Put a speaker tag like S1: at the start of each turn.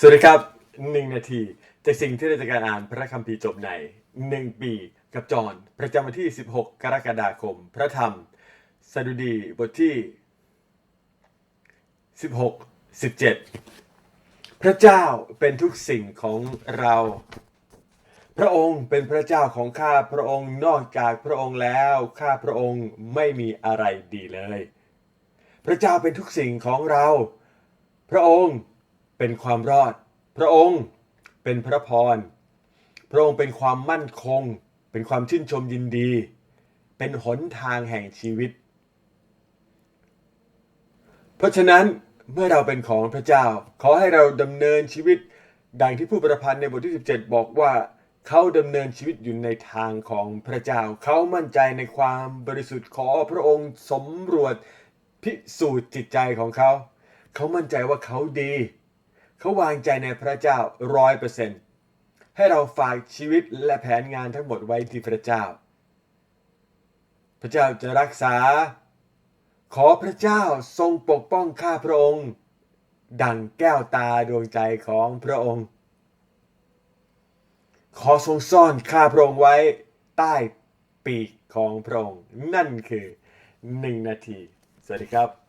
S1: สวัสดีครับหนึ่งนาทีจากสิ่งที่เราจะการอ่านพระคัมภีร์จบในหนึ่งปีกับจอห์นประจำวันที่ 16 กรกฎาคม พระธรรมสดุดีบทที่ 16 17 พระเจ้าเป็นทุกสิ่งของเรา พระองค์เป็นพระเจ้าของข้าพระองค์นอกจากพระองค์แล้ว ข้าพระองค์ไม่มีอะไรดีเลย พระเจ้าเป็นทุกสิ่งของเรา พระองค์ เป็นความรอด พระองค์เป็นพระพร พระองค์เป็นความมั่นคง เป็นความชื่นชมยินดี เป็นหนทางแห่งชีวิต เพราะฉะนั้นเมื่อเราเป็นของพระเจ้า ขอให้เราดำเนินชีวิต ดังที่ผู้ประพันธ์ในบทที่ 17 บอกว่าเขาดำเนินชีวิตอยู่ในทางของพระเจ้า เขามั่นใจในความบริสุทธิ์ขอพระองค์สำรวจพิสูจน์จิตใจของเขา เขามั่นใจว่าเขาดี เขาวางใจในพระเจ้าร้อยเปอร์เซ็นต์ให้เราฝากชีวิตและแผนงานทั้งหมดไว้ที่พระเจ้า พระเจ้าจะรักษา ขอพระเจ้าทรงปกป้องข้าพระองค์ ดังแก้วตาดวงใจของพระองค์ ขอทรงซ่อนข้าพระองค์ไว้ใต้ปีกของพระองค์ นั่นคือหนึ่งนาที สวัสดีครับ